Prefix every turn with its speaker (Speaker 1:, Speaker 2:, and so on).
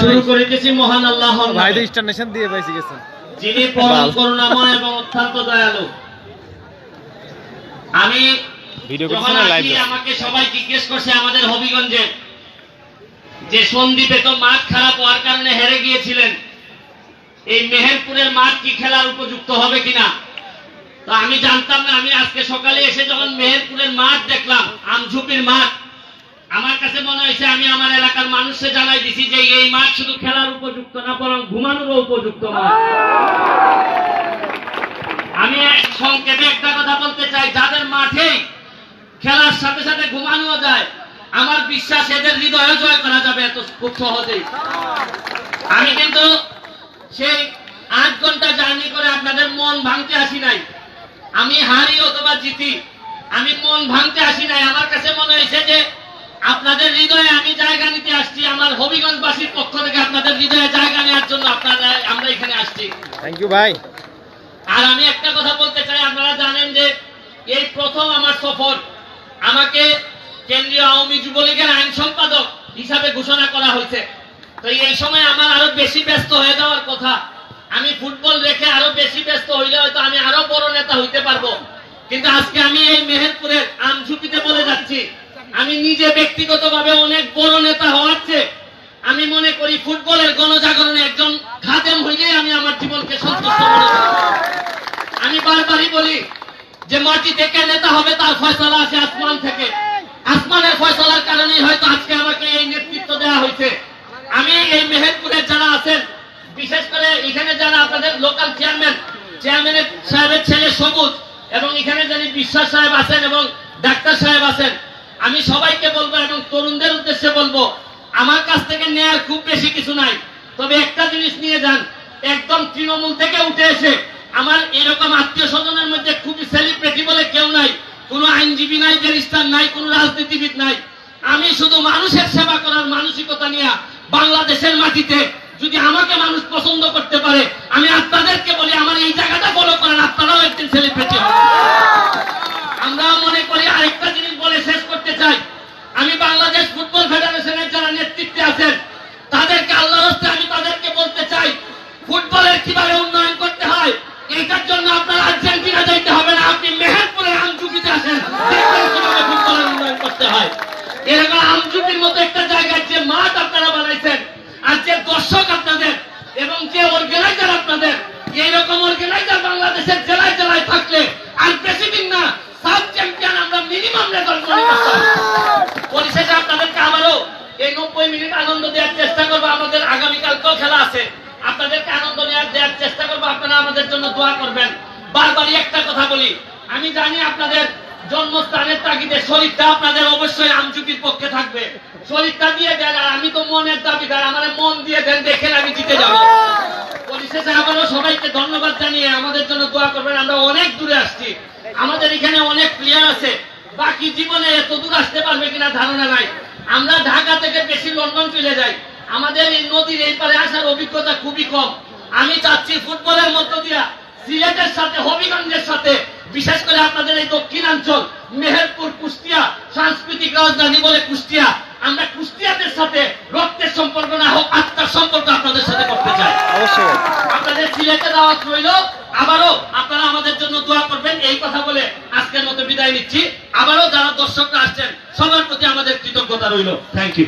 Speaker 1: শুরু মহান আল্লাহ
Speaker 2: ভাই। তো ইন্টারন্যাশনাল দিয়ে পাইছি গেছে
Speaker 1: যিনি পরম করুণাময় এবং অত্যন্ত দয়ালু। আমি
Speaker 2: ভিডিও
Speaker 1: যখন
Speaker 2: না লাইভ
Speaker 1: আমাকে সবাই জিজ্ঞেস করছে আমাদের হবিগঞ্জে যে সন্দীপে তো মাঠ খারাপ হওয়ার কারণে হেরে গিয়েছিলেন। এই মেহেরপুরের মাঠ কি খেলার উপযুক্ত হবে কিনা? তো আমি জানতাম না। আমি আজকে সকালে এসে যখন মেহেরপুরের মাঠ দেখলাম আমঝুপির মাঠ। আমার কাছে মনে হয়েছে আমি আমার এলাকার মানুষকে জানাই দিছি যে এই মাঠ শুধু খেলার উপযুক্ত না, বরং ঘুমানোরও উপযুক্ত মাঠ। আমি সংক্ষেপে একটা কথা বলতে চাই, যাদের মাঠে খেলার সাথে সাথে ঘুমানো যায়, আমার বিশ্বাস এদের হৃদয় জয় করা যাবে এত খুব সহজেই। আমি কিন্তু সেই আট ঘণ্টা জার্নি করে আপনাদের মন ভাঙতে আসি নাই। আমি হারি অথবা জিতি আমি মন ভাঙতে আসি নাই। আমার কাছে মনে হয়েছে যে আপনাদের হৃদয়ে আমি জায়গা নিতে আসছি। আমার হবিগঞ্জবাসীর পক্ষ থেকে আপনাদের হৃদয়ে জায়গা নেওয়ার জন্য আপনারা আমরা এখানে আসছি।
Speaker 2: থ্যাংক ইউ ভাই
Speaker 1: আর আমি একটা কথা বলতে চাই আপনারা জানেন যে এই প্রথম আমার সফর। আমাকে কেন্দ্রীয় আওয়ামী যুবলীগের আইন সম্পাদক হিসাবে ঘোষণা করা হয়েছে। তো এই সময় আমার আরও বেশি ব্যস্ত হয়ে যাওয়ার কথা। আমি ফুটবল রেখে আরও বেশি ব্যস্ত হইলে হয়তো আমি আরও বড় নেতা হইতে পারব। কিন্তু আজকে আমি এই মেহেরপুরের আমঝুপিতে বলে যাচ্ছি, আমি নিজে ব্যক্তিগতভাবে অনেক বড় নেতা হওয়ার চেয়ে আমি মনে করি ফুটবলের গণজাগরণে একজন খাদেম হইলেই আমি আমার জীবনকে সন্তুষ্ট মনে করি। আমি বারবারই বলি যে মাটি থেকে নেতা হবে তার ফয়সলা আছে আসমান থেকে। আসমানের ফয়সলার কারণেই হয়তো আজকে আমাকে এই নেতৃত্ব দেওয়া হয়েছে। আমি এই মেহেরপুরের যারা আছেন, বিশেষ করে এখানে যারা আপনাদের লোকাল চেয়ারম্যান চেয়ারম্যানের সাহেবের ছেলে সবুজ এবং এখানে যিনি বিশ্বাস সাহেব আছেন এবং ডাক্তার সাহেব আছেন, আমি সবাইকে বলব এবং তরুণদের উদ্দেশ্যে বলব, আমার কাছ থেকে নেয়ার খুব বেশি কিছু নাই। তবে একটা জিনিস নিয়ে যান, একদম তৃণমূল থেকে উঠে এসে আমার এরকম আত্মীয় স্বজনের মধ্যে খুবই সেলিব্রিটি বলে কেউ নাই, কোনো আইনজীবী নাই, ব্যারিস্টার নাই, কোনো রাজনীতিবিদ নাই। আমি শুধু মানুষের সেবা করার মানসিকতা নিয়ে বাংলাদেশের মাটিতে যদি আমাকে মানুষ পছন্দ করতে পারে, আমি আপনাদেরকে বলি, আমার এই জায়গাটা ফলো করেন আপনারাও একদিন সেলিব্রিটি আমরা মনে করি আরেকটা জিনিস বলে শেষ করতে চাই আমি বাংলাদেশ ফুটবল ফেডারেশনের যারা নেতৃত্বে আছেন তাদেরকে আল্লাহ রাস্তে আমি তাদেরকে বলতে চাই ফুটবলের কীভাবে উন্নয়ন করতে হয় এটার জন্য আপনার আর্জেন্টিনা যাইতে হবে না আপনি মেহেরপুরের আমচুকিতে কীভাবে ফুটবলের উন্নয়ন করতে এরকম আমচুকির মতো একটা জায়গায় যে মাঠ আপনারা বানাইছেন আর যে দর্শক আপনাদের এবং যে অর্গানাইজার আপনাদের এইরকম অর্গানাইজার বাংলাদেশের জেলায় জেলায় থাকলে আর বেশি দিন না সাব চ্যাম্পিয়ন আমরা মিনিমাম রেজাল্ট করে করতাম। পরিশেষে আপনাদেরকে আবারও এই নব্বই মিনিট আনন্দ দেওয়ার চেষ্টা করব আমাদের আগামীকালকেও আছে আপনাদেরকে আনন্দ নেওয়ার দেওয়ার চেষ্টা করব আপনারা আমাদের জন্য দোয়া করবেন বারবারই একটা কথা বলি আমি জানি আপনাদের জন্মস্থানের তাগিদে শরীরটা আপনাদের অবশ্যই আমচুকির পক্ষে থাকবে। শরীরটা দিয়ে দেন আর আমি তো মনের দাবিদার আমার মন দিয়ে দেন, দেখেন আমি জিতে যাব। পরিশেষে আবারও সবাইকে ধন্যবাদ জানিয়ে আমাদের জন্য দোয়া করবেন, আমরা অনেক দূরে আসছি। আমাদের এখানে অনেক প্লেয়ার আছে, বাকি জীবনে এত দূর আসতে পারবে কিনা ধারণা নাই। আমরা ঢাকা থেকে বেশি লন্ডন চলে যাই। আমাদের এই নদীর এই পারে আসার অভিজ্ঞতা খুবই কম। আমি চাচ্ছি ফুটবলের মধ্য দিয়া সিলেটের সাথে, হবিগঞ্জের সাথে বিশেষ করে আপনাদের এই দক্ষিণাঞ্চল মেহেরপুর কুষ্টিয়া সাংস্কৃতিক রাজধানী বলে কুষ্টিয়া। আমরা কুষ্টিয়াদের সাথে রক্তের সম্পর্ক না হোক আত্মার সম্পর্ক আপনাদের সাথে করতে চাই।
Speaker 2: অবশ্যই।
Speaker 1: আপনাদের সিলেটে দাওয়াত রইল। আবারও আপনারা আমাদের জন্য দোয়া করবেন এই কথা বলে আজকের মতো বিদায় নিচ্ছি। আবারও যারা দর্শকরা আসছেন সবার প্রতি আমাদের কৃতজ্ঞতা রইল। Thank you